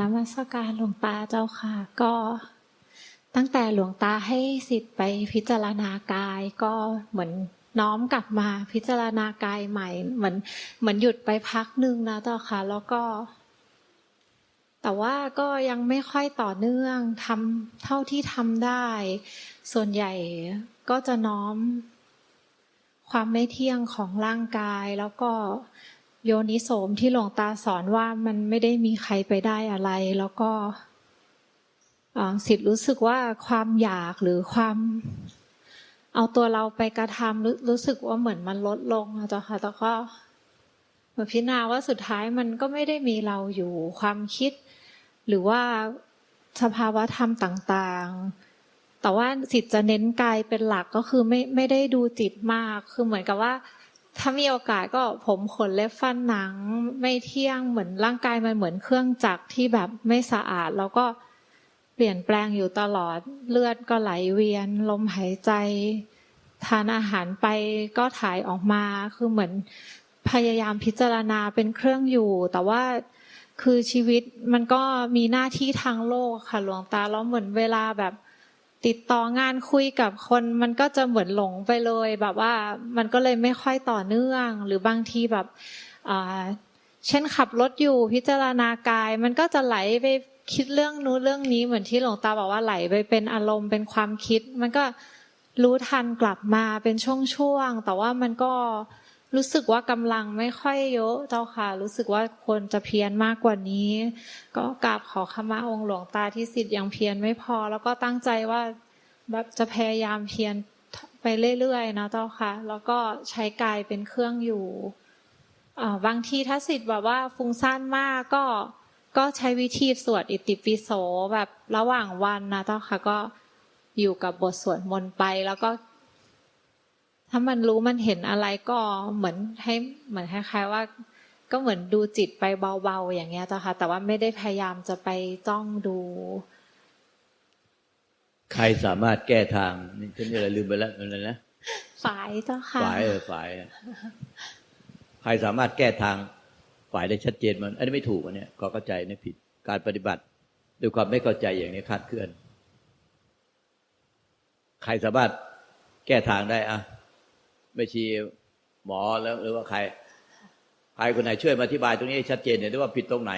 นมัสการหลวงตาเจ้าค่ะ ก็ตั้งแต่หลวงตาให้สิทธิ์ไปพิจารณากาย ก็เหมือนน้อมกลับมาพิจารณากายใหม่ เหมือนเหมือนหยุดไปพักหนึ่งนะเจ้าค่ะ แล้วก็ แต่ว่าก็ยังไม่ค่อยต่อเนื่องทำเท่าที่ทำได้ ส่วนใหญ่ก็จะน้อมความไม่เที่ยงของร่างกายแล้วก็ โยนิโสมที่หลวงตาสอนว่ามันไม่ได้มีใครไปได้อะไร แล้วก็สิทธิ์รู้สึกว่าความอยากหรือความ เอาตัวเราไปกระทำรู้รู้สึกว่าเหมือนมันลดลงอะจ้าค่ะแต่ก็มือนพิจารณาว่าสุดท้ายมันก็ไม่ได้มีเราอยู่ความคิด หรือว่าสภาวะธรรมต่างๆ แต่ว่าจิตจะเน้นกายเป็นหลักก็คือไม่ไม่ได้ดูจิตมาก คือเหมือนกับว่า ถ้ามีโอกาสก็ผมขนเล็บฟันหนัง ไม่เที่ยงเหมือนร่างกายมันเหมือนเครื่องจักรที่แบบไม่สะอาด แล้วก็เปลี่ยนแปลงอยู่ตลอดเลือดก็ไหลเวียน ลมหายใจ ทานอาหารไปก็ถ่ายออกมาคือเหมือนพยายามพิจารณาเป็นเครื่องอยู่ แต่ว่าคือชีวิตมันก็มีหน้าที่ทางโลกค่ะหลวงตาแล้วเหมือนเวลาแบบ ติดต่องานคุยกับคนมันก็จะเหมือนหลงไปเลย แบบว่ามันก็เลยไม่ค่อยต่อเนื่อง หรือบางทีแบบเช่นขับรถอยู่พิจารณากาย มันก็จะไหลไปคิดเรื่องนู้นเรื่องนี้เหมือนที่หลวงตาบอกว่าไหลไปเป็นอารมณ์เป็นความคิด มันก็รู้ทันกลับมาเป็นช่วงๆแต่ว่ามันก็ รู้สึกว่ากำลังไม่ค่อยเยอะเจ้าค่ะ รู้สึกว่าควรจะเพียรมากกว่านี้ ก็กราบขอขมาองค์หลวงตาที่สิทธิ์ยังเพียรไม่พอ แล้วก็ตั้งใจว่าแบบจะพยายามเพียรไปเรื่อยๆนะเจ้าค่ะ แล้วก็ใช้กายเป็นเครื่องอยู่บางทีถ้าสิทธิ์แบบว่าฟุ้งซ่านมากก็ก็ใช้วิธีสวดอิติปิโสแบบระหว่างวันนะเจ้าค่ะก็อยู่กับบทสวดมนต์ไปแล้วก็ ถ้ามันรู้มันเห็นอะไรก็เหมือนให้เหมือนคล้ายๆว่า ก็เหมือนดูจิตไปเบาๆอย่างเงี้ยเจ้าค่ะ แต่ว่าไม่ได้พยายามจะไปจ้องดู ใครสามารถแก้ทางนี่ฉันอะไรลืมไปแล้วอะไรนะฝ่ายเจ้าค่ะฝ่ายเออฝ่ายอะใครสามารถแก้ทางฝ่ายได้ชัดเจนมัน อันนี้ไม่ถูกอันเนี้ยก็เข้าใจนี่ผิดการปฏิบัติด้วยความไม่เข้าใจอย่างนี้คลาดเคลื่อน ใครสามารถแก้ทางได้อะ ไม่ชีหมอแล้วหรือว่าใคร ใครคนไหนช่วยมาอธิบายตรงนี้ให้ชัดเจนเนี่อยด้ว่าผิดตรงไหน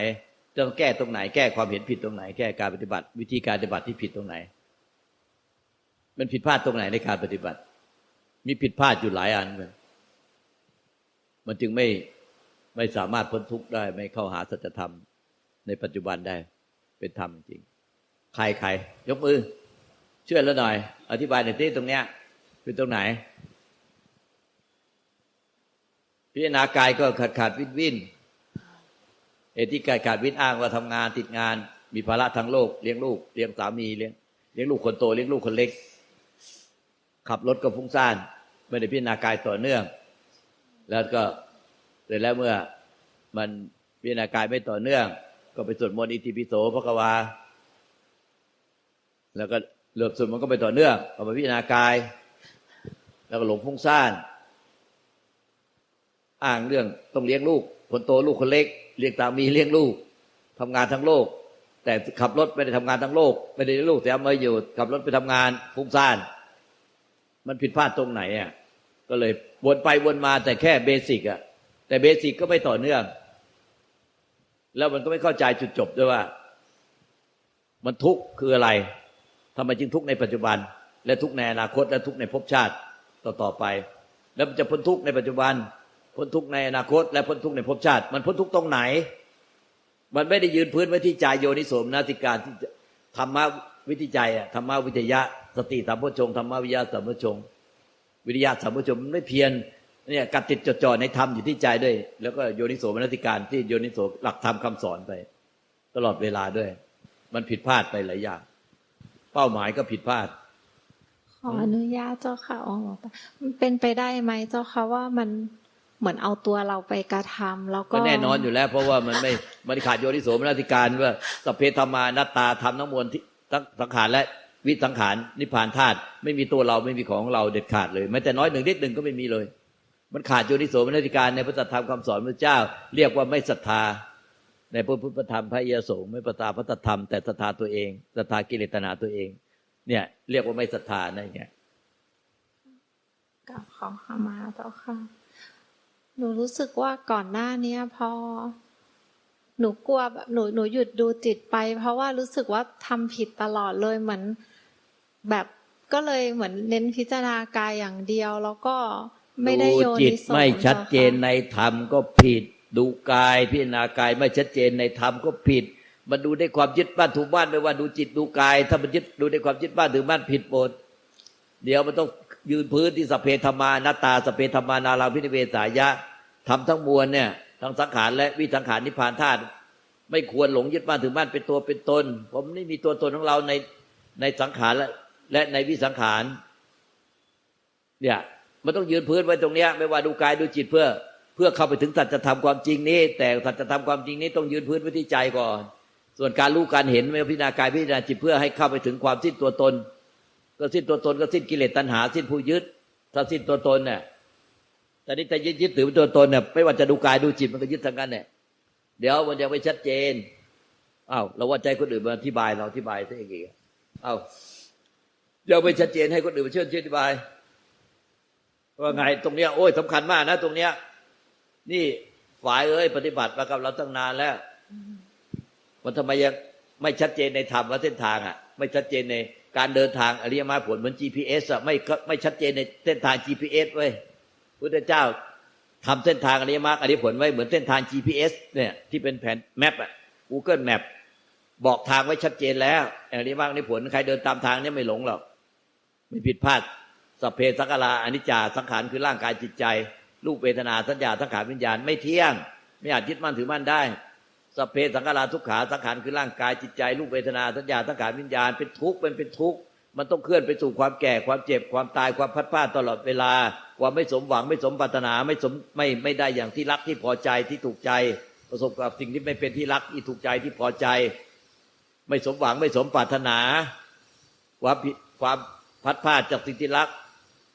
ต้องแก้ตรงไหน แก้ความเห็นผิดตรงไหน แก้การปฏิบัติ วิธีการปฏิบัติที่ผิดตรงไหน มันผิดพลาดตรงไหนในการปฏิบัติ มีผิดพลาดอยู่หลายอันเลยมันจึงไม่ไม่สามารถพ้นทุกข์ได้ ไม่เข้าหาสัจธรรม ในปัจจุบันได้ เป็นธรรมจริง ใครใครยกมือ ช่วยแล้วหน่อย อธิบายหน่อยที่ตรงเนี้ยเป็นตรงไหน พิจารณากายก็ขาดขาดวินวินเอที่กายขาดวินอ้างว่าทำงานติดงาน มีภาระทางโลกเลี้ยงลูกเลี้ยงสามีเลี้ยงเลี้ยงลูกคนโตเลี้ยงลูกคนเล็ก ขับรถก็ฟุ้งซ่านไม่ได้พิจารณากายต่อเนื่อง แล้วก็เสร็จแล้วเมื่อมันพิจารณากายไม่ต่อเนื่อง ก็ไปสวดมนต์อิติปิโสพระกวาแล้วก็เหลือบสวดมันก็ไปต่อเนื่องก็มาพิจารณากาย แล้วก็หลงฟุ้งซ่าน อ้างเรื่องต้องเลี้ยงลูก คนโตลูกคนเล็ก เลี้ยงสามีเลี้ยงลูกทำงานทั้งโลก แต่ขับรถไม่ได้ทำงานทั้งโลก ไม่ได้เลี้ยงลูกแต่เอามาอยู่ ขับรถไปทำงานฟุ้งซ่าน มันผิดพลาดตรงไหนอะก็เลยวนไปวนมาแต่แค่เบสิกอะแต่เบสิกก็ไม่ต่อเนื่อง แล้วมันก็ไม่เข้าใจจุดจบด้วยว่า มันทุกข์คืออะไรทำไมจึงทุกข์ในปัจจุบัน และทุกข์ในอนาคตและทุกข์ในภพชาติต่อต่อไป แล้วมันจะพ้นทุกข์ในปัจจุบัน พ้นทุกข์ในอนาคต และพ้นทุกข์ในภพชาติ มันพ้นทุกข์ตรงไหน มันไม่ได้ยืนพื้นไว้ที่ใจโยนิโสมนาติการที่ธรรมะวิธิใจอะธรรมะวิทยะ สติสัมโพชงธรรมะวิทยาสัมโพชง วิทยาสัมโพชงมันไม่เพียรเนี่ยกัดติดจดจ่อในธรรมอยู่ที่ใจด้วย แล้วก็โยนิโสมนสิการที่โยนิโสหลักธรรมคาสอนไป ตลอดเวลาด้วย มันผิดพลาดไปหลายอย่าง เป้าหมายก็ผิดพลาด ขออนุญาตเจ้าค่ะองค์หลวงตามันเป็นไปได้ไหมเจ้าค่ะว่ามัน เหมือนเอาตัวเราไปกระทำแล้วก็ก็แน่นอนอยู่แล้ว เพราะว่ามันไม่มันขาดโยนิโสมนสิการว่าสพเพธรรมานัตตาธรรมทั้งมวลที่ทั้งสังขารและวิสังขารนิพพานธาตุไม่มีตัวเราไม่มีของเราเด็ดขาดเลยแม้แต่น้อยหนึ่งนิดหนึ่งก็ไม่มีเลย มันขาดโยนิโสมนสิการในพระธรรมคำสอนพระเจ้า เรียกว่าไม่ศรัทธา ในในพระพุทธธรรมพระเยสงฆ์ไม่ประตาพระธรรมแต่ศรัทธาตัวเองศรัทธากิเลสตนาตัวเอง เนี่ย เรียกว่าไม่ศรัทธานั่นไงกับขอขมาเจ้าค่ะ หนูรู้สึกว่าก่อนหน้าเนี้ยพอ หนูกลัวแบบหนูหนูหยุดดูจิตไป เพราะว่ารู้สึกว่าทำผิดตลอดเลยเหมือน แบบก็เลยเหมือนเน้นพิจารณากายอย่างเดียว แล้วก็ไม่ได้โยจิตนิโสไม่ชัดเจนในธรรมก็ผิด ดูกายพิจารณากายไม่ชัดเจนในธรรมก็ผิด มันดูได้ความยึดบ้านถูกบ้านไม่ว่าดูจิตดูกาย ถ้ามันยึดดูได้ความยึดบ้านถือบ้านผิดหมดเดี๋ยวมันต้อง ยืนพื้นที่สเพธรรมานาตาสเพธรรมานาราพินิเวสายะทำทั้งมวลเนี่ยทั้งสังขารและวิสังขารนิพพานธาตุไม่ควรหลงยึดบ้านถือบ้านเป็นตัวเป็นตน ผมไม่มีตัวตนของเราในในสังขารและและในวิสังขารเนี่ยมันต้องยืนพื้นไว้ตรงเนี้ยไม่ว่าดูกายดูจิตเพื่อ เพื่อเข้าไปถึงสัจธรรมความจริงนี้ แต่สัจธรรมความจริงนี้ต้องยืนพื้นไว้ที่ใจก่อน ส่วนการรู้การเห็นไม่ว่าพิจารณากายพิจารณาจิตเพื่อให้เข้าไปถึงความสิ้นตัวตน ก็สิ้นตัวตนก็สิ้นกิเลสตัณหา สิ้นผู้ยึด ถ้าสิ้นตัวตนเนี่ยแต่นี่แต่ยึดยึดถือเป็นตัวตนเนี่ยไม่ว่าจะดูกายดูจิตมันก็ยึดทั้งนั้นเนี่ยเดี๋ยวมันยังไม่ชัดเจนอ้าวเราว่าใจคนอื่นมาอธิบายเราอธิบายซะเองอีกอ้าวยังไม่ชัดเจนให้คนอื่นมาช่วยอธิบายว่าไงตรงเนี้ยโอ้ยสำคัญมากนะตรงเนี้ย นี่ฝ่ายเอ้ยปฏิบัติมากับเราตั้งนานแล้วมันทำไมยังไม่ชัดเจนในธรรมและเส้นทางอะ ไม่ชัดเจนใน การเดินทางอริยมรรคผลเหมือน GPS อะไม่ไม่ชัดเจนในเส้นทาง GPS เว้ยพุทธเจ้าทำเส้นทางอริยมรรคอริยผลไว้เหมือนเส้นทาง GPS เนี่ยที่เป็นแผนแมปอะ Google Map บอกทางไว้ชัดเจนแล้วอริยมรรคอริยผลใครเดินตามทางเนี่ยไม่หลงหรอกไม่ผิดพลาดสัพเพสังขาราอนิจจาสังขารคือร่างกายจิตใจ รูปเวทนาสัญญาสังขารวิญญาณไม่เที่ยง ไม่อาจยึดมั่นถือมั่นได้ สเพสังขาราทุกขาสังขารคือร่างกายจิตใจรูปเวทนาสัญญาสังขารวิญญาณเป็นทุกข์เป็นเป็นทุกข์มันต้องเคลื่อนไปสู่ความแก่ความเจ็บความตายความพัดพลาดตลอดเวลา ความไม่สมหวังไม่สมปรารถนาไม่สมไม่ไม่ได้อย่างที่รักที่พอใจที่ถูกใจ ประสบกับสิ่งที่ไม่เป็นที่รักที่ถูกใจที่พอใจ ไม่สมหวังไม่สมปรารถนาความความพัดพลาดจากสิ่งที่รัก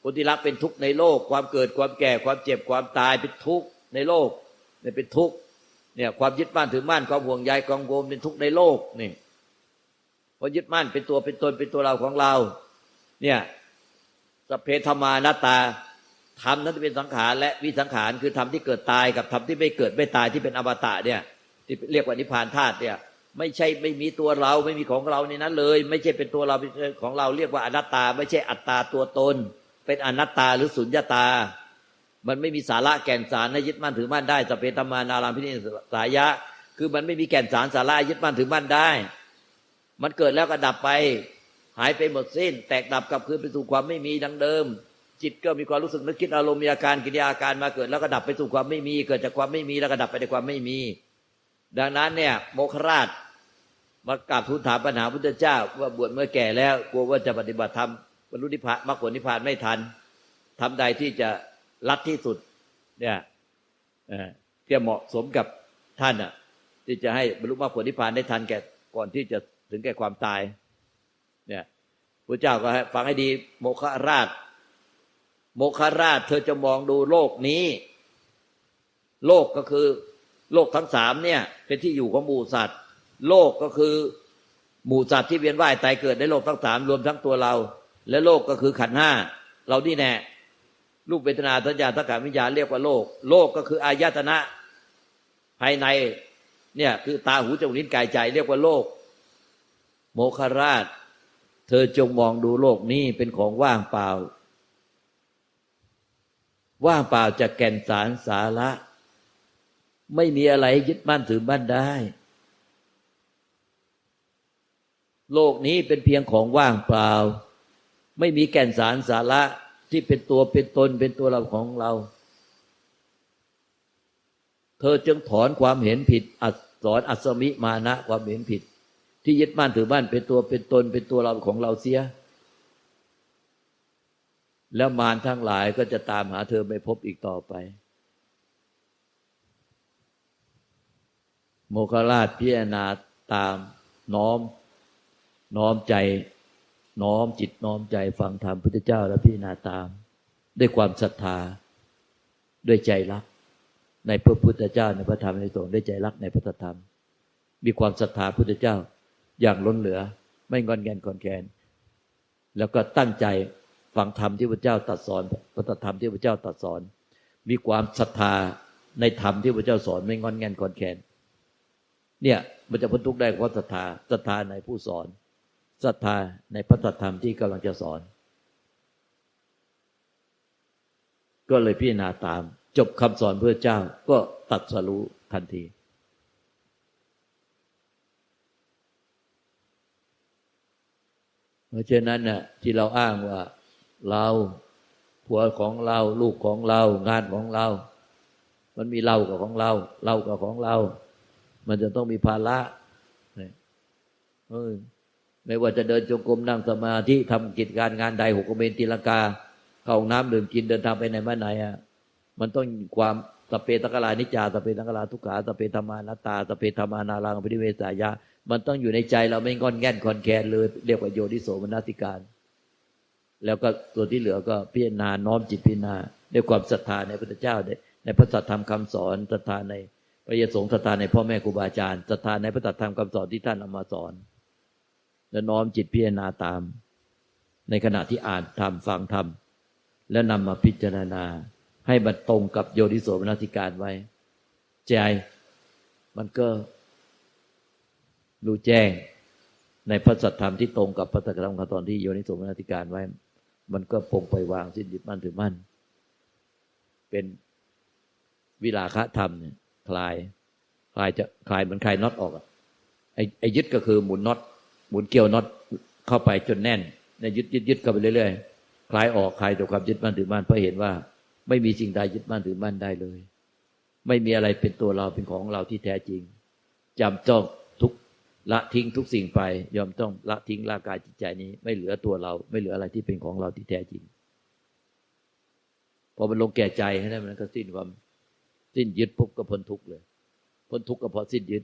คนที่รักเป็นทุกข์ในโลก ความเกิดความแก่ความเจ็บความตายเป็นทุกข์ในโลกเนี่ยเป็นทุกข์ เนี่ยความยึดมั่นถือมั่นความห่วงใยกังวลเป็นทุกข์ในโลกนี่พอยึดมั่นเป็นตัวเป็นตนเป็นตัวเราของเรา เนี่ยสพเพธมานาตาธรรมนั้นเป็นสังขารและวิสังขารคือธรรมที่เกิดตายกับธรรมที่ไม่เกิดไม่ตายที่เป็นอมตะเนี่ย ที่เรียกว่านิพพานธาตุเนี่ย ไม่ใช่ไม่มีตัวเราไม่มีของเราในนั้นเลย ไม่ใช่เป็นตัวเราเป็นของเราเรียกว่าอนัตตา ไม่ใช่อัตตาตัวตน เป็นอนัตตาหรือสุญญตา มันไม่มีสาระแก่นสารให้ยึดมั่นถือมั่นได้สเพธรรมานารามพินิสายะ คือมันไม่มีแก่นสารสาระยึดมั่นถือมั่นได้ มันเกิดแล้วก็ดับไป หายไปหมดสิ้น แตกดับกลับคืนไปสู่ความไม่มีดังเดิม จิตก็มีความรู้สึกนึกคิดอารมณ์มีอาการกิริยาอาการมาเกิดแล้วก็ดับไปสู่ความไม่มี เกิดจากความไม่มีแล้วก็ดับไปในความไม่มี ดังนั้นเนี่ยโมคราชมากราบทูลถามปัญหาพุทธเจ้า ว่าบวชเมื่อแก่แล้วกลัวว่าจะปฏิบัติธรรมบรรลุนิพพานมรรคผลนิพพานไม่ทันทำใดที่จะ รัดที่สุด เนี่ยเอ่อที่เหมาะสมกับท่านอะ ที่จะให้บรรลุมรรคผลนิพพานได้ทันแก่ก่อนที่จะถึงแก่ความตาย เนี่ยพระเจ้าก็ฟังให้ดี โมคคราช โมคคราช เธอจะมองดูโลกนี้ โลกก็คือ โลกทั้งสามเนี่ย เป็นที่อยู่ของหมู่สัตว์ โลกก็คือหมู่สัตว์ที่เวียนว่ายตายเกิดในโลกทั้งสามรวมทั้งตัวเรา และโลกก็คือขันห้าเรานี่แน่ รูปเวทนาสัญญาสังขารวิญญาณเรียกว่าโลก โลกก็คืออายตนะภายในเนี่ยคือตาหูจมูกลิ้นกายใจ เรียกว่าโลก โมคคราช เธอจงมองดูโลกนี้เป็นของว่างเปล่า ว่างเปล่าจากแก่นสารสาระ ไม่มีอะไรยึดมั่นถือมั่นได้ โลกนี้เป็นเพียงของว่างเปล่า ไม่มีแก่นสารสาระ ที่เป็นตัวเป็นตนเป็นตัวเราของเรา เธอจึงถอนความเห็นผิดอัสอนอัศมิมานะความเห็นผิด ที่ยึดมั่นถือมั่นเป็นตัวเป็นตนเป็นตัวเราของเราเสีย แล้วมารทั้งหลายก็จะตามหาเธอไม่พบอีกต่อไปโมคคราชพิจารณาตามน้อม น้อมใจ น้อมจิตน้อมใจฟังธรรมพุทธเจ้าและพิจารณาตาม ด้วยความศรัทธา ด้วยใจรัก ในพระพุทธเจ้าในพระธรรมในสงฆ์ด้วยใจรักในพระธรรม มีความศรัทธาพุทธเจ้าอย่างล้นเหลือ ไม่งอนแงนกอนแกนแล้วก็ตั้งใจฟังธรรมที่พระเจ้าตรัดสอนพระธรรมที่พระเจ้าตรัดสอน มีความศรัทธาในธรรมที่พระเจ้าสอนไม่งอนแงนกอนแกนเนี่ยมันจะพ้นทุกข์ได้เพราะศรัทธาศรัทธาในผู้สอน ศรัทธาในพระธรรมที่กำลังจะสอน ก็เลยพิจารณาตาม จบคำสอนพระเจ้าก็ตัดสรู้ทันที เพราะฉะนั้นน่ะที่เราอ้างว่าเราผัวของเรา ลูกของเรา งานของเรา มันมีเรากับของเรา เรากับของเรา มันจะต้องมีภาระเนี่ยเออ ไม่ว่าจะเดินจงกรมนั่งสมาธิทำกิจการงานใดหกเมนตีลังกา เข้าห้องน้ำดื่มกินเดินทางไปไหนมาไหนอะมันต้องความสเปตกลานิจาสเปตกลาทุกขาสเปธรรมานาตาสเปธรรมานารังปริเวสายามันต้องอยู่ในใจเราไม่งอนแง่นคอนแคนเลย เรียกว่าโยนิโสมนสิการ แล้วก็ตัวที่เหลือก็พิจารณาน้อมจิตพิจารณาด้วยความศรัทธาในพระเจ้าในพระสัทธรรมคำสอนศรัทธาในพระยสงฆ์ศรัทธาในพ่อแม่ครูบาอาจารย์ศรัทธาในพระสัทธรรมคำสอนที่ท่านเอามาสอน แล้วน้อมจิตพิจารณาตาม ในขณะที่อ่านธรรมฟังธรรมแล้วนำมาพิจารณา ให้มันตรงกับโยนิโสมนสิการไว้ ใจมันก็รู้แจ้งในพระสัทธรรมที่ตรงกับพระธรรมคำสอนที่โยนิโสมนสิการไว้ มันก็ปรงไปวางสิ้นยึดมั่นถือมั่น เป็นวิลาคะธรรมเนี่ยคลาย คลายจะคลายเหมือนคลายน็อตออกอะไอ้ไอ้ยึดก็คือหมุนน็อต หมุนเกี่ยวน็อตเข้าไปจนแน่นในยึดยึดยึดเข้าไปเรื่อยๆคลายออกคลายตัวความยึดมั่นถือมั่นเพราะเห็นว่า ไม่มีสิ่งใดยึดมั่นถือมั่นได้เลย ไม่มีอะไรเป็นตัวเราเป็นของเราที่แท้จริงจำต้องทุกละทิ้งทุกสิ่งไป ยอมต้องละทิ้งร่างกายจิตใจนี้ ไม่เหลือตัวเรา ไม่เหลืออะไรที่เป็นของเราที่แท้จริงพอมันลงแก่ใจให้ได้มันก็สิ้นความสิ้นยึดปุ๊บก็พ้นทุกเลยพ้นทุกก็เพราะสิ้นยึด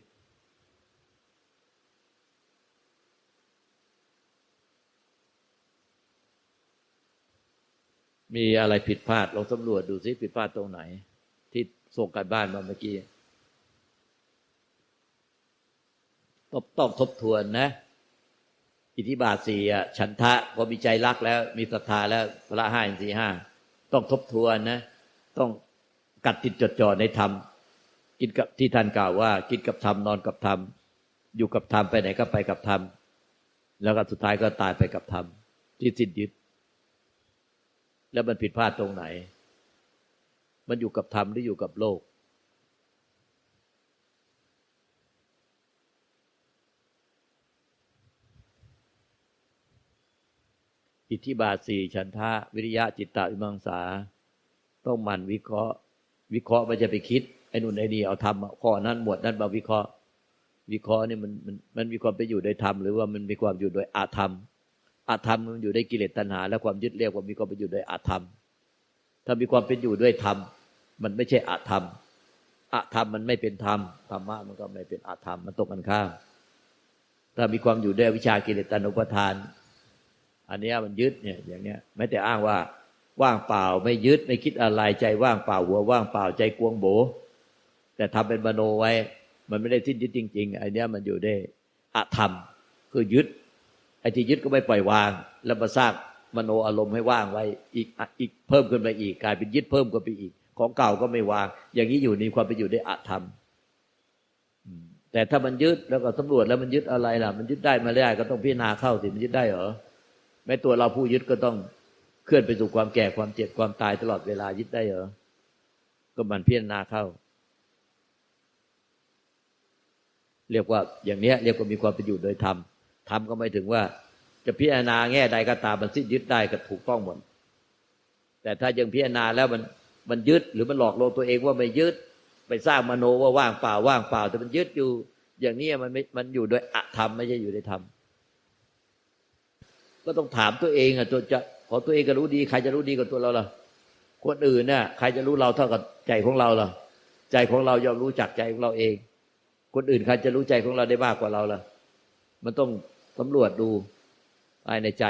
มีอะไรผิดพลาดลองสำรวจดูซิผิดพลาดตรงไหน ที่ส่งการบ้านมาเมื่อกี้ต้องต้องทบทวนนะ อิทธิบาทสี่อะฉันทะพอมีใจรักแล้ว มีศรัทธาแล้วพระห้าอินทรีห้าต้องทบทวนนะ ต้องกัดติดจดจ่อในธรรมกินกับที่ท่านกล่าวว่า กินกับธรรมนอนกับธรรมอยู่กับธรรมไปไหนก็ไปกับธรรมแล้วก็สุดท้ายก็ตายไปกับธรรมที่สิ้นยึด แล้วมันผิดพลาดตรงไหน มันอยู่กับธรรมหรืออยู่กับโลก อิทธิบาทสี่ฉันทะ วิริยะจิตตวิมังสา ต้องมันวิเคราะห์ วิเคราะห์ไม่จะไปคิด ไอ้นู่นไอ้นี่เอาทำข้อนั้นหมวดนั้นมาวิเคราะห์ วิเคราะห์นี่มันมันมันมีความไปอยู่โดยธรรมหรือว่ามันมีความอยู่โดยอาธรรม อาธรรมมันอยู่ด้วยกิเลสตัณหา และความยึดเรียกว่ามีความเป็นอยู่ด้วยอาธรรม ถ้ามีความเป็นอยู่ด้วยธรรม มันไม่ใช่อาธรรมอาธรรมมันไม่เป็นธรรมธรรมะมันก็ไม่เป็นอาธรรมมันตกกันข้ามถ้ามีความอยู่ด้วยวิชากิเลสตัณหุปทาน อันนี้มันยึดเนี่ยอย่างเนี้ยไม่แต่อ้างว่าว่างเปล่าไม่ยึดไม่คิดอะไรใจว่างเปล่าหัวว่างเปล่าใจกวงโบ แต่ทำเป็นมโนไว้ มันไม่ได้สิ้นยึดจริงๆไอ้นี้มันอยู่ได้อาธรรมคือยึด ไอ้ที่ยึดก็ไม่ปล่อยวาง แล้วมาสร้างมโนอารมณ์ให้ว่างไว้อีกอีกเพิ่มขึ้นไปอีกกลายเป็นยึดเพิ่มขึ้นไปอีก ของเก่าก็ไม่วาง อย่างนี้อยู่ในความเป็นอยู่ได้อธรรมแต่ถ้ามันยึดแล้วก็สำรวจแล้วมันยึดอะไรล่ะ มันยึดได้มาได้ก็ต้องพิจารณาเข้าสิมันยึดได้เหรอแม้ตัวเราผู้ยึดก็ต้องเคลื่อนไปสู่ความแก่ความเจ็บความตายตลอดเวลายึดได้เหรอก็มันพิจารณาเข้า เรียกว่าอย่างเนี้ยเรียกว่ามีความเป็นอยู่โดยธรรม ธรรมก็ไม่ถึงว่า จะพิจารณาแง่ใดก็ตามมันสิ้นยึดได้ก็ถูกต้องหมดแต่ถ้ายังพิจารณาแล้วมันมันยึดหรือมันหลอกลวงตัวเองว่าไม่ยึดไปสร้างมโนว่าว่างเปล่าว่างเปล่า แต่มันยึดอยู่ อย่างนี้มันม,มันอยู่โดยอธรรมไม่ใช่อยู่ในธรรมก็ต้องถามตัวเองอะตัวจะขอตัวเองก็รู้ดีใครจะรู้ดีกว่าตัวเราล่ะคนอื่นเนี่ยใครจะรู้เราเท่ากับใจของเราล่ะ ใจของเรายอมรู้จักใจของเราเอง คนอื่นใครจะรู้ใจของเราได้มากกว่าเราล่ะ มันต้อง สำรวจดูภายในใจ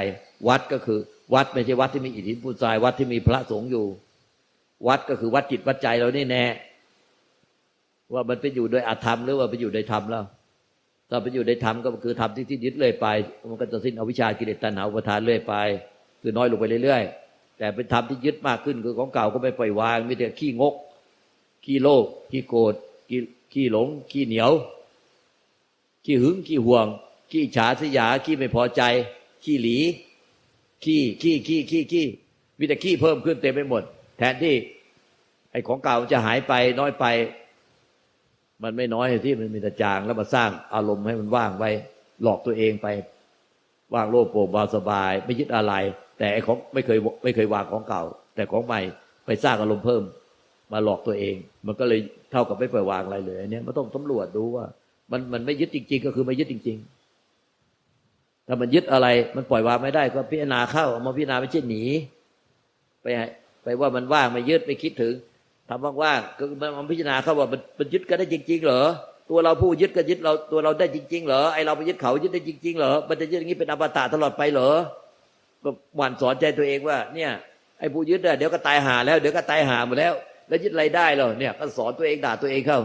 วัดก็คือ วัดไม่ใช่วัดที่มีอิทธิพุทธาย วัดที่มีพระสงฆ์อยู่ วัดก็คือวัดจิตวัดใจเรานี่แน่ว่ามันไปอยู่โดยอาธรรมหรือว่าไปอยู่โดยธรรมแล้วถ้าไปอยู่ในธรรมก็คือธรรมที่ที่ยึดเรื่อยไป มันก็จะสิ้นอวิชชากิเลสตัณหาอุปทานเรื่อยไป คือน้อยลงไปเรื่อยๆ แต่เป็นธรรมที่ยึดมากขึ้นคือของเก่าก็ไม่ปล่อยวางมีแต่ขี้งก ขี้โลภขี้โกรธขี้ขี้หลง ขี้เหนียว ขี้หึงขี้ห่วง ขี้ฉาสยาขี้ไม่พอใจ ขี้หลี ขี้ขี้ขี้ขี้ขี้มีแต่ขี้เพิ่มขึ้นเต็มไปหมด แทนที่ ไอ้ของเก่ามันจะหายไปน้อยไป มันไม่น้อยที่มันมีแต่จางแล้วมาสร้างอารมณ์ให้มันว่างไว้ หลอกตัวเองไป ว่างโลภโปร่งเบาสบาย ไม่ยึดอะไร แต่ไอ้ของไม่เคยไม่เคยวางของเก่า แต่ของใหม่ไปสร้างอารมณ์เพิ่ม มาหลอกตัวเอง มันก็เลยเท่ากับไม่ปล่อยวางอะไรเลยเนี้ยมันต้องสำรวจดูว่า มันมันไม่ยึดจริง ๆ ก็คือไม่ยึดจริง ๆ ถ้ามันยึดอะไร มันปล่อยวางไม่ได้ ก็พิจารณาเข้าเอามาพิจารณาไม่ใช่หนี ไปไปว่ามันว่างไม่ยึดไม่คิดถึงทำว่างๆก็มันพิจารณาเข้าว่ามันมันยึดกันได้จริง ๆ เหรอตัวเราผู้ยึดก็ยึดเราตัวเราได้จริง ๆ เหรอไอเราไปยึดเขายึดได้จริง ๆ เหรอมันจะยึดอย่างนี้เป็นอมตะตลอดไปเหรอก็หมั่นสอนใจตัวเองว่า เนี่ยไอผู้ยึดเดี๋ยวก็ตายหาแล้วเดี๋ยวก็ตายหาหมดแล้ว แล้วยึดอะไรได้เหรอเนี่ยก็สอนตัวเองด่าตัวเองเข้า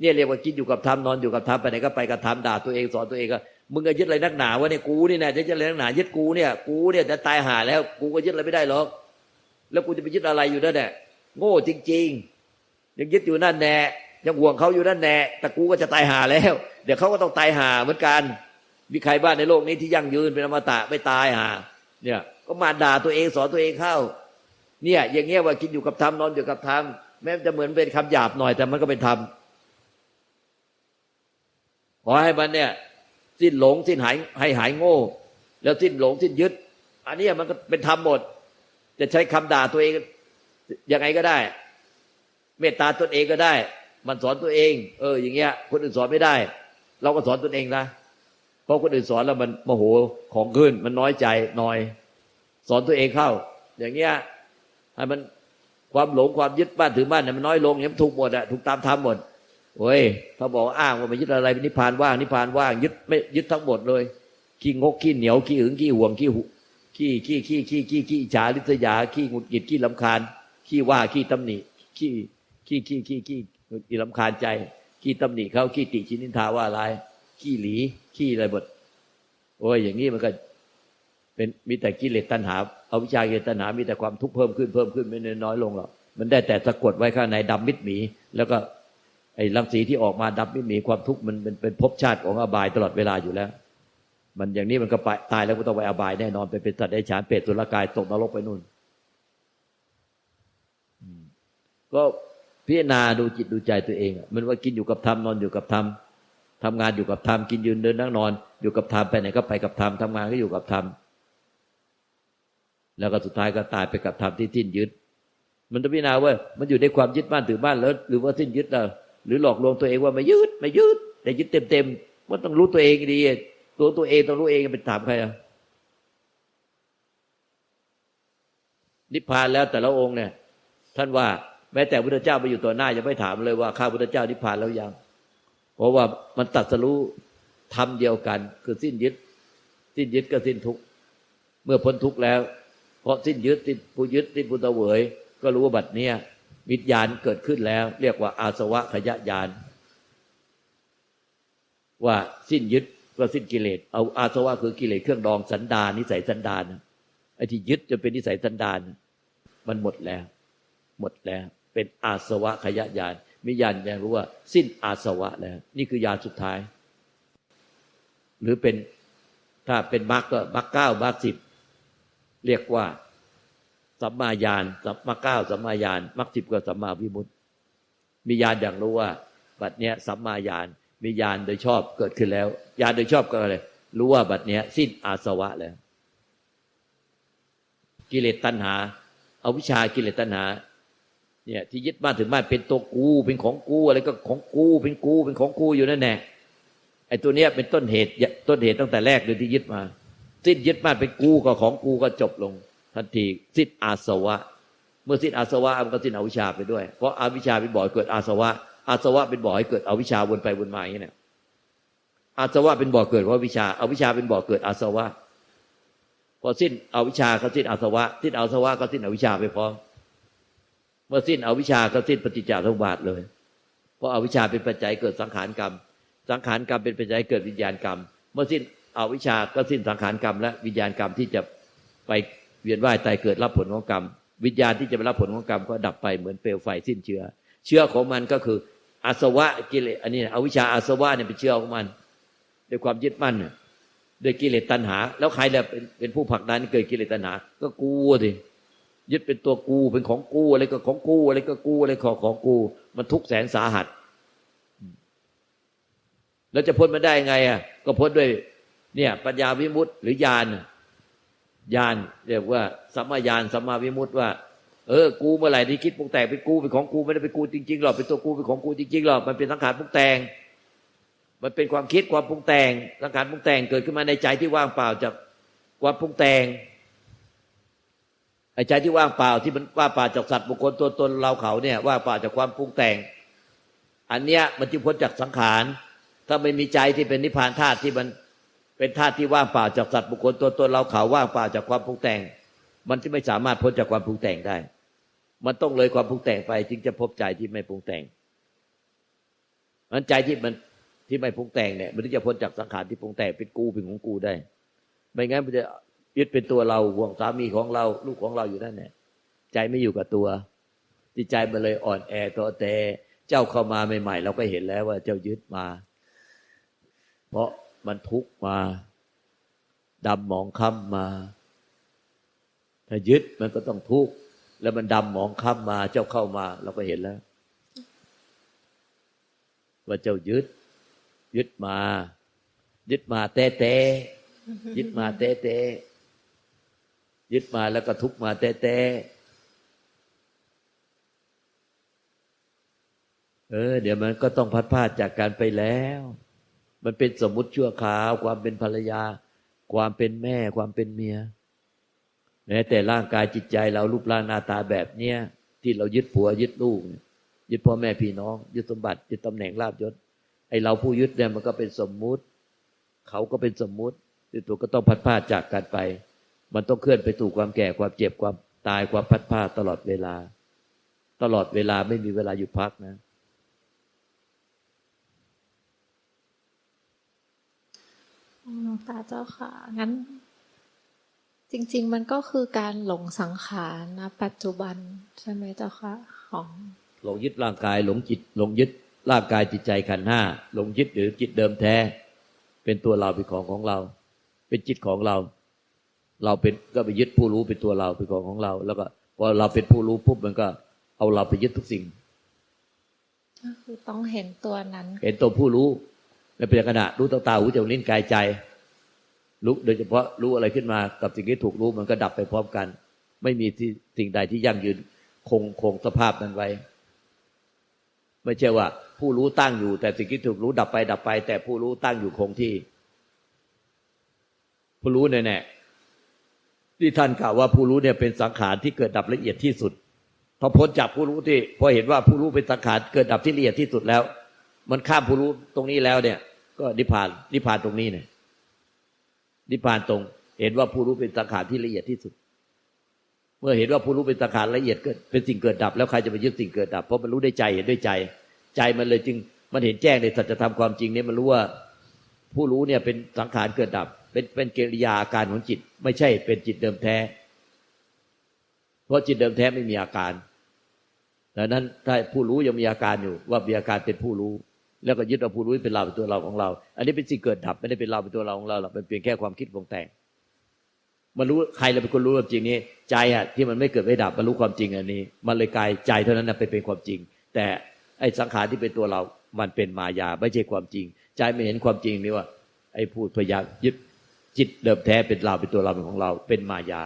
เนี่ยเรียกว่ากินอยู่กับธรรมนอนอยู่กับธรรมไปไหนก็ไปกับธรรมด่าตัวเองสอนตัวเองก็ มึงก็ยึดอะไรนักหนาวะเนี่ยกูนี่นะจะยึดอะไรนักหนายึดกูเนี่ยกูเนี่ยจะตายหาแล้ว กูก็ยึดอะไรไม่ได้หรอก แล้วกูจะไปยึดอะไรอยู่นั่นแหละโง่จริง ๆ ยังยึดอยู่นั่นแน่ยังห่วงเขาอยู่นั่นแน่แต่กูก็จะตายหาแล้ว เดี๋ยวเขาก็ต้องตายหาเหมือนกัน มีใครบ้านในโลกนี้ที่ยั่งยืนเป็นอมตะไม่ตายหาเนี่ย ก็มาด่าตัวเองสอนตัวเองเข้า เนี่ย อย่างเงี้ยว่ากินอยู่กับธรรมนอนอยู่กับธรรมแม้จะเหมือนเป็นคำหยาบหน่อยแต่มันก็เป็นธรรมขอให้มันเนี่ย สิ้นหลงสิ้นหายให้หายโง่ แล้วสิ้นหลงสิ้นยึด อันนี้มันก็เป็นธรรมหมด จะใช้คำด่าตัวเองยังไงก็ได้ เมตตาตนเองก็ได้ มันสอนตัวเอง เออ อย่างเงี้ย คนอื่นสอนไม่ได้ เราก็สอนตนเองนะเพราะคนอื่นสอนแล้วมันโมโหของขึ้น มันน้อยใจน้อย สอนตัวเองเข้า อย่างเงี้ยให้มันความหลงความยึดบ้านถือบ้านเนี่ยมันน้อยลงเนี่ยมันถูกหมดอะถูกตามทำหมด โอ้ยเขาบอกอ้างว่าไม่ยึดอะไรนิพพานว่างนิพพานว่างยึดไม่ยึดทั้งหมดเลยขี้งกขี้เหนียวขี้หึงขี้ห่วงขี้หุขี้ขี้ขี้ขี้ขี้ขี้อิจฉาริษยาขี้หงุดหงิดขี้ลำคาญขี้ว่าขี้ตำหนิขี้ขี้ขี้ขี้ขี้หงุดหงิดลำคาญใจขี้ตำหนิเขาขี้ติชินินทาว่าอะไรขี้หลีขี้อะไรหมดโอ้ยอย่างนี้มันก็เป็นมีแต่กิเลสตัณหาเอาวิชากิเลสตัณหามีแต่ความทุกข์เพิ่มขึ้นเพิ่มขึ้นไม่ได้น้อยลงหรอกมันได้แต่สะกดไว้ข้างในดำมิดหมี แล้วก็ ไอ้รังสีที่ออกมาดำมิดหมีความทุกข์มันเป็นเป็นภพชาติของอบายตลอดเวลาอยู่แล้ว มันอย่างนี้มันก็ไปตายแล้วก็ต้องไปอบายแน่นอนไปเป็นสัตว์ได้ฉานเปรตสุรกายตกนรกไปนู่นก็พิจารณาดูจิตดูใจตัวเอง มันว่ากินอยู่กับธรรมนอนอยู่กับธรรมทำงานอยู่กับธรรมกินยืนเดินนั่งนอน อยู่กับธรรมไปไหนก็ไปกับธรรมทำงานก็อยู่กับธรรมแล้วก็สุดท้ายก็ตายไปกับธรรมที่สิ้นยึด มันต้องพิจารณาว่ามันอยู่ในความยึดบ้านถือบ้านแล้ว หรือว่าสิ้นยึดแล้ว หรือหลอกลวงตัวเองว่าไม่ยึดไม่ยึดแต่ยึดเต็มเต็มๆมันต้องรู้ตัวเองดีตัวตัวเองต้องรู้เองเป็นถามใครอะนิพพานแล้วแต่ละองค์เนี่ย ท่านว่าแม้แต่พุทธเจ้าไปอยู่ต่อหน้ายังไม่ถามเลยว่าข้าพุทธเจ้านิพพานแล้วยัง เพราะว่ามันตัดสรู้ทำเดียวกัน คือสิ้นยึด สิ้นยึดก็สิ้นทุกเมื่อพ้นทุกแล้วเพราะสิ้นยึดสิ้นผู้ยึดสิ้นผู้ตะเวย ก็รู้ว่าบัดเนี้ย วิญญาณเกิดขึ้นแล้ว เรียกว่าอาสวะขยะญาณว่าสิ้นยึดก็สิ้นกิเลสเอาอาสวะคือกิเลสเครื่องดองสันดานนิสัยสันดานไอ้ที่ยึดจนเป็นนิสัยสันดาน มันหมดแล้ว หมดแล้ว เป็นอาสวะขยะญาณมิญาณยังรู้ว่า สิ้นอาสวะแล้ว นี่คือยาสุดท้าย หรือเป็นถ้าเป็นมรรคก็มรรคเก้ามรรคสิบเรียกว่า สัมมาญาณสัมมาเก้าสัมมาญาณมรรคสิบก็สัมมาวิมุตติ มีญาณอย่างรู้ว่า บัดเนี้ยสัมมาญาณมีญาณโดยชอบเกิดขึ้นแล้วญาณโดยชอบก็อะไรรู้ว่าบัดเนี้ย สิ้นอาสวะแล้ว กิเลสตัณหาเอาวิชากิเลสตัณหา เนี่ย ที่ยึดบ้านถึงบ้านเป็นตัวกูเป็นของกูอะไรก็ของกูเป็นกูเป็นของกูอยู่นั่นแน่ไอ้ตัวเนี้ยเป็นต้นเหตุต้นเหตุตั้งแต่แรกเลยที่ยึดมา สิ้นยึดบ้านเป็นกูก็ของกูก็จบลง ทันทีสิ้นอาสวะ เมื่อสิ้นอาสวะมันก็สิ้นอวิชชาไปด้วย เพราะอาวิชชาเป็นบ่อเกิดอาสวะ อาสวะเป็นบ่อให้เกิดอวิชชาวนไปวนมาอย่างนี้เนี่ยอาสวะเป็นบ่อเกิดเพราะวิชาอาวิชชาเป็นบ่อเกิดอาสวะพอสิ้นอวิชชาก็สิ้นอาสวะ สิ้นอาสวะก็สิ้นอวิชชาไปพร้อมเมื่อสิ้นอวิชชาก็สิ้นปฏิจจสมบาทเลย เพราะอาวิชชาเป็นปัจจัยเกิดสังขารกรรม สังขารกรรมเป็นปัจจัยเกิดวิญญาณกรรม เมื่อสิ้นอาวิชาก็สิ้นสังขารกรรมและวิญญาณกรรมที่จะไป เวียนว่ายตายเกิดรับผลของกรรม วิญญาณที่จะไปรับผลของกรรมก็ดับไปเหมือนเปลวไฟสิ้นเชื้อ เชื้อของมันก็คืออาสวะกิเลสอันนี้นะอวิชชาอาสวะเนี่ยเป็นเชื้อของมันด้วยความยึดมั่นน่ะด้วยกิเลสตัณหา แล้วใครแหละเป็นเป็นผู้ผลักดันเกิดกิเลสตัณหา ก็กูสิยึดเป็นตัวกูเป็นของกูอะไรก็ของกูอะไรก็กูอะไรของของกู มันทุกข์แสนสาหัส แล้วจะพ้นมาได้ไงอะก็พ้นด้วย เนี่ย ปัญญาวิมุตติหรือญาณ ญาณเรียกว่าสัมมาญาณสัมมาวิมุตติว่า เออ กูเมื่อไหร่ที่คิดปรุงแต่งเป็นกูเป็นของกูไม่ได้เป็นกูจริงๆหรอกเป็นตัวกูเป็นของกูจริงๆหรอกมันเป็นสังขารปรุงแต่ง มันเป็นความคิดความปรุงแต่งสังขารปรุงแต่งเกิดขึ้นมาในใจที่ว่างเปล่าจากความปรุงแต่งไอ้ใจที่ว่างเปล่าที่มันว่างเปล่าจากสัตว์บุคคลตัวตนเราเขาเนี่ยว่างเปล่าจากความปรุงแต่ง อันเนี้ยมันจึงพ้นจากสังขาร ถ้าไม่มีใจที่เป็นนิพพานธาตุที่มัน เป็นธาตุที่ว่างเปล่าจากสัตว์บุคคลตัวตนเราเขาว่างเปล่าจากความปรุงแต่ง มันที่ไม่สามารถพ้นจากความปรุงแต่งได้ มันต้องเลยความปรุงแต่งไป จึงจะพบใจที่ไม่ปรุงแต่งมันใจที่มันที่ไม่ปรุงแต่งเนี่ย มันถึงจะพ้นจากสังขารที่ปรุงแต่งเป็นกูเป็นของกูได้ ไม่งั้นมันจะยึดเป็นตัวเราห่วงสามีของเรา ลูกของเราอยู่นั่นแหละใจไม่อยู่กับตัวจิตใจมันเลยอ่อนแอตัวแต่เจ้าเข้ามาใหม่ๆเราก็เห็นแล้วว่าเจ้ายึดมา เพราะ มันทุกมาดำหมองค่ำมา ถ้ายึดมันก็ต้องทุกข์แล้วมันดำหมองค่ำมาเจ้าเข้ามา เราก็เห็นแล้ว ว่าเจ้ายึด ยึดมา ยึดมาแต่แต่ยึดมาแต่แต่ยึดมาแล้วก็ทุกมาแต่แต่เออ เดี๋ยวมันก็ต้องพัดพลาดจากการไปแล้ว มันเป็นสมมุติชั่วคราว ความเป็นภรรยา ความเป็นแม่ ความเป็นเมียแม้แต่ร่างกายจิตใจเรารูปร่างหน้าตาแบบเนี้ยที่เรายึดผัวยึดลูกยึดพ่อแม่พี่น้อง ยึดสมบัติยึดตำแหน่งลาบยศไอเราผู้ยึดเนี่ยมันก็เป็นสมมุติ เขาก็เป็นสมมุติที่ตัวก็ต้องพัดพลาดจากกันไป มันต้องเคลื่อนไปสู่ความแก่ความเจ็บความตายความพัดพลาดตลอดเวลา ตลอดเวลาไม่มีเวลาหยุดพักนะ หลวงตาเจ้าค่ะ งั้น จริง ๆ มันก็คือการหลงสังขารนะปัจจุบันใช่ไหมเจ้าค่ะของหลงยึดร่างกายหลงจิตหลงยึดร่างกายจิตใจขันธ์ห้าหลงยึดหรือจิตเดิมแท้ เป็นตัวเราเป็นของของเรา เป็นจิตของเรา เราเป็นก็ไปยึดผู้รู้เป็นตัวเราเป็นของของเรา แล้วก็พอเราเป็นผู้รู้ปุ๊บมันก็เอาเราไปยึดทุกสิ่งก็คือต้องเห็นตัวนั้น เห็นตัวผู้รู้ ไม่เป็นขณะรู้ตาตาหูจมูกลิ้นกายใจรู้โดยเฉพาะรู้อะไรขึ้นมากับสิ่งที่ถูกรู้มันก็ดับไปพร้อมกัน ไม่มีที่สิ่งใดที่ยั่งยืนคงคงสภาพนั้นไว้ ไม่ใช่ว่า ผู้รู้ตั้งอยู่ แต่สิ่งที่ถูกรู้ดับไปดับไป แต่ผู้รู้ตั้งอยู่คงที่ ผู้รู้แน่ๆที่ท่านกล่าวว่าผู้รู้เนี่ยเป็นสังขารที่เกิดดับละเอียดที่สุดพอพ้นจากผู้รู้ที่พอเห็นว่าผู้รู้เป็นสังขารเกิดดับที่ละเอียดที่สุดแล้ว มันข้ามผู้รู้ตรงนี้แล้วเนี่ย ก็นิพพานนิพพานตรงนี้เนี่ยนิพพานตรง เห็นว่าผู้รู้เป็นสังขารที่ละเอียดที่สุด เมื่อเห็นว่าผู้รู้เป็นสังขารละเอียดเกิดเป็นสิ่งเกิดดับ แล้วใครจะไปยึดสิ่งเกิดดับ เพราะมันรู้ได้ใจเห็นด้วยใจ ใจมันเลยจึง มันเห็นแจ้งในสัจธรรมความจริงเนี่ยมันรู้ว่าผู้รู้เนี่ยเป็นสังขารเกิดดับ เป็นเป็นกิริยาอาการของจิต ไม่ใช่เป็นจิตเดิมแท้ เพราะจิตเดิมแท้ไม่มีอาการดังนั้นถ้าผู้รู้ยังมีอาการอยู่ว่ามีอาการเป็นผู้รู้ แล้วก็ยึดเอาผู้รู้เป็นเราเป็นตัวเราของเรา อันนี้เป็นสิ่งเกิดดับไม่ได้เป็นเราเป็นตัวเราของเราหรอกเป็นเพียงแค่ความคิดปรุงแต่งมันรู้ใครเราเป็นคนรู้ความจริงนี้ ใจอะที่มันไม่เกิดไม่ดับมันรู้ความจริงอันนี้ มันเลยกลายใจเท่านั้นนะเป็นเป็นความจริง แต่ไอ้สังขารที่เป็นตัวเรา มันเป็นมายาไม่ใช่ความจริง ใจไม่เห็นความจริงนี่ว่า ไอ้พูดพยายามยึดจิตเดิมแท้เป็นเราเป็นตัวเราเป็นของเรา เป็นมายา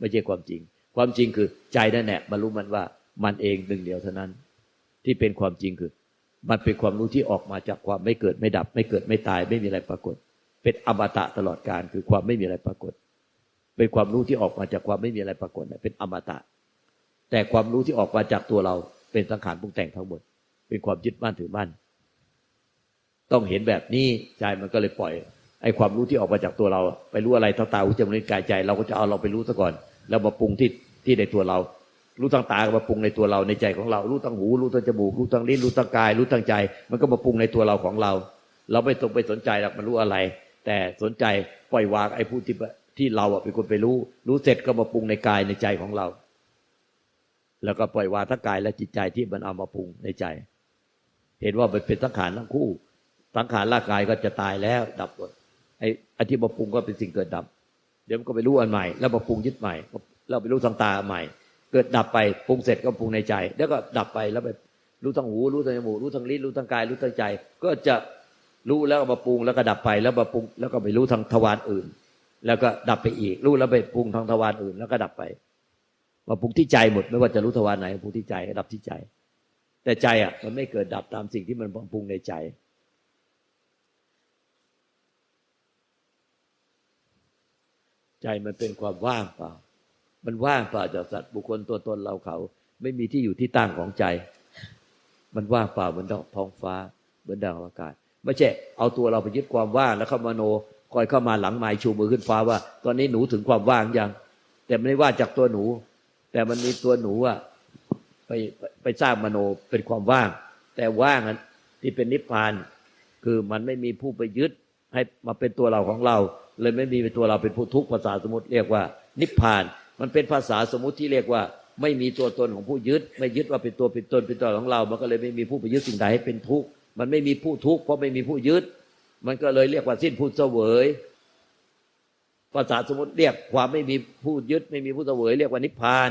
ไม่ใช่ความจริง ความจริงคือใจนั่นแหละมันรู้มันว่ามันเองหนึ่งเดียวเท่านั้น ที่เป็นความจริงคือ มันเป็นความรู้ที่ออกมาจากความไม่เกิดไม่ดับ ไม่เกิดไม่ตายไม่มีอะไรปรากฏ เป็นอมตะตลอดการคือความไม่มีอะไรปรากฏ เป็นความรู้ที่ออกมาจากความไม่มีอะไรปรากฏเป็นอมตะ แต่ความรู้ที่ออกมาจากตัวเราเป็นสังขารปรุงแต่งทั้งหมด เป็นความยึดมั่นถือมั่น ต้องเห็นแบบนี้ใจมันก็เลยปล่อยไอ้ความรู้ที่ออกมาจากตัวเรา ไปรู้อะไรทั้งตาหูจมูกลิ้นกายใจ เราก็จะเอาเราไปรู้ซะก่อน แล้วมาปรุงที่ที่ในตัวเรา รู้ทางตาก็มาปรุงในตัวเราในใจของเรา รู้ทางหู รู้ทางจมูก รู้ทางลิ้น รู้ทางกาย รู้ทางใจ มันก็มาปรุงในตัวเราของเรา เราไม่ต้องไปสนใจหรอกมันรู้อะไร แต่สนใจปล่อยวางไอ้ผู้ที่ที่เราอะเป็นคนไปรู้ รู้เสร็จก็มาปรุงในกายในใจของเรา แล้วก็ปล่อยวางทั้งกายและจิตใจที่มันเอามาปรุงในใจ เห็นว่ามันเป็นสังขารทั้งคู่สังขารร่างกายก็จะตายแล้วดับหมดไอ้อที่มาปรุงก็เป็นสิ่งเกิดดับ เดี๋ยวมันก็ไปรู้อันใหม่ แล้วมาปรุงยึดใหม่แล้วไปรู้ทางตาใหม่ เกิดดับไปปรุงเสร็จก็ปรุงในใจ แล้วก็ดับไปแล้วไปรู้ทางหูรู้ทางจมูกรู้ทางลิ้นรู้ทางกายรู้ทางใจ ก็จะรู้แล้วก็มาปรุงแล้วก็ดับไปแล้วมาปรุงแล้วก็ไปรู้ทางทวารอื่น แล้วก็ดับไปอีก รู้แล้วไปปรุงทางทวารอื่น แล้วก็ดับไปมาปรุงที่ใจหมดไม่ว่าจะรู้ทวารไหนปรุงที่ใจดับที่ใจ แต่ใจอะมันไม่เกิดดับตามสิ่งที่มันปรุงในใจใจมันเป็นความว่างเปล่า มันว่างเปล่าจากสัตว์บุคคลตัวตนเราเขา ไม่มีที่อยู่ที่ตั้งของใจ มันว่างเปล่าเหมือนท้องฟ้า เหมือนดาวอากาศ ไม่ใช่เอาตัวเราไปยึดความว่างแล้วเข้ามาโนคอยเข้ามาหลังไม้ชูมือขึ้นฟ้าว่า ตอนนี้หนูถึงความว่างยัง แต่ไม่ได้ว่าจากตัวหนู แต่มันมีตัวหนูอะไปไปสร้างมโนเป็นความว่าง แต่ว่างนั้นที่เป็นนิพพาน คือมันไม่มีผู้ไปยึดให้มาเป็นตัวเราของเรา เลยไม่มีเป็นตัวเราเป็นผู้ทุกข์ภาษาสมมติเรียกว่า นิพพาน มันเป็นภาษาสมมติที่เรียกว่า ไม่มีตัวตนของผู้ยึด ไม่ยึดว่าเป็นตัวเป็นตนเป็นตัวของเรา มันก็เลยไม่มีผู้ไปยึดสิ่งใดให้เป็นทุกข์มันไม่มีผู้ทุกข์เพราะไม่มีผู้ยึด มันก็เลยเรียกว่าสิ้นผู้เสวยภาษาสมมติเรียกความไม่มีผู้ยึด ไม่มีผู้เสวยเรียกว่านิพพาน